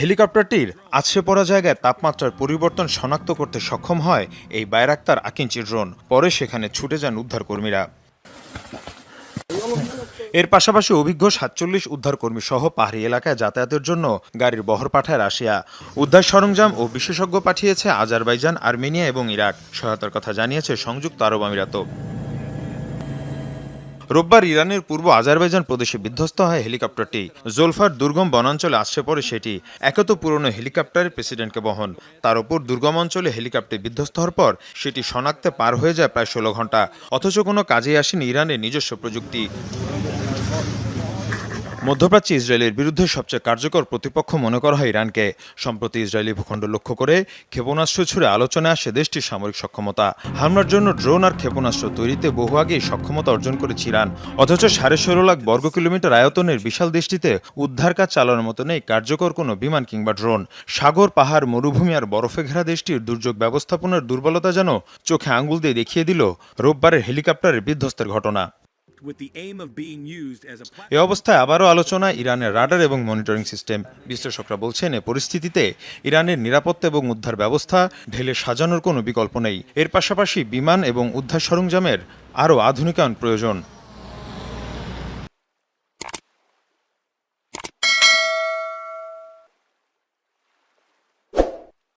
হেলিকপ্টারটির আছড়ে পড়া জায়গায় তাপমাত্রার পরিবর্তন শনাক্ত করতে সক্ষম হয় এই বায়রাক্তার আকিঞ্চি ড্রোন। পরে সেখানে ছুটে যান উদ্ধারকর্মীরা। এর পাশাপাশি অভিজ্ঞ সাতচল্লিশ উদ্ধারকর্মী সহ পাহাড়ি এলাকায় যাতায়াতের জন্য গাড়ির বহর পাঠায় রাশিয়া। উদ্ধার সরঞ্জাম ও বিশেষজ্ঞ পাঠিয়েছে আজারবাইজান, আর্মেনিয়া এবং ইরাক। সহায়তার কথা জানিয়েছে সংযুক্ত আরব আমিরাত রোববার ইরানের পূর্ব আজারবাইজান প্রদেশে বিধ্বস্ত হয় হেলিকপ্টারটি। জোলফার দুর্গম বনাঞ্চলে আসছে পরে সেটি একত পুরনো হেলিকপ্টারের প্রেসিডেন্টকে বহন। তার উপর দুর্গম অঞ্চলে হেলিকপ্টার বিধ্বস্ত হওয়ার পর সেটি শনাক্তে পার হয়ে যায় প্রায় ষোলো ঘণ্টা অথচ কোনো কাজে আসেনি ইরানের নিজস্ব প্রযুক্তি। মধ্যপ্রাচ্যে ইসরায়েলের বিরুদ্ধে সবচেয়ে কার্যকর প্রতিপক্ষ মনে করা হয় ইরানকে। সম্প্রতি ইসরায়েলি ভূখণ্ড লক্ষ্য করে ক্ষেপণাস্ত্র ছুড়ে আলোচনায় আসে দেশটির সামরিক সক্ষমতা। হামলার জন্য ড্রোন আর ক্ষেপণাস্ত্র তৈরিতে বহু আগেই সক্ষমতা অর্জন করেছে ইরান। অথচ সাড়ে ষোলো লাখ বর্গ কিলোমিটার আয়তনের বিশাল দেশটিতে উদ্ধার কাজ চালানোর মতো নেই কার্যকর কোনো বিমান কিংবা ড্রোন। সাগর, পাহাড়, মরুভূমি আর বরফে ঘেরা দেশটির দুর্যোগ ব্যবস্থাপনার দুর্বলতা যেন চোখে আঙুল দিয়ে দেখিয়ে দিল রোববারের হেলিকপ্টারের বিধ্বস্তের ঘটনা। এ অবস্থায় আবারও আলোচনা, ইরানের রাডার এবং মনিটরিং সিস্টেম বিশ্লেষকরা বলছেন, এ পরিস্থিতিতে ইরানের নিরাপত্তা এবং উদ্ধার ব্যবস্থা ঢেলে সাজানোর কোনো বিকল্প নেই। এর পাশাপাশি বিমান এবং উদ্ধার সরঞ্জামের আরও আধুনিকায়ন প্রয়োজন।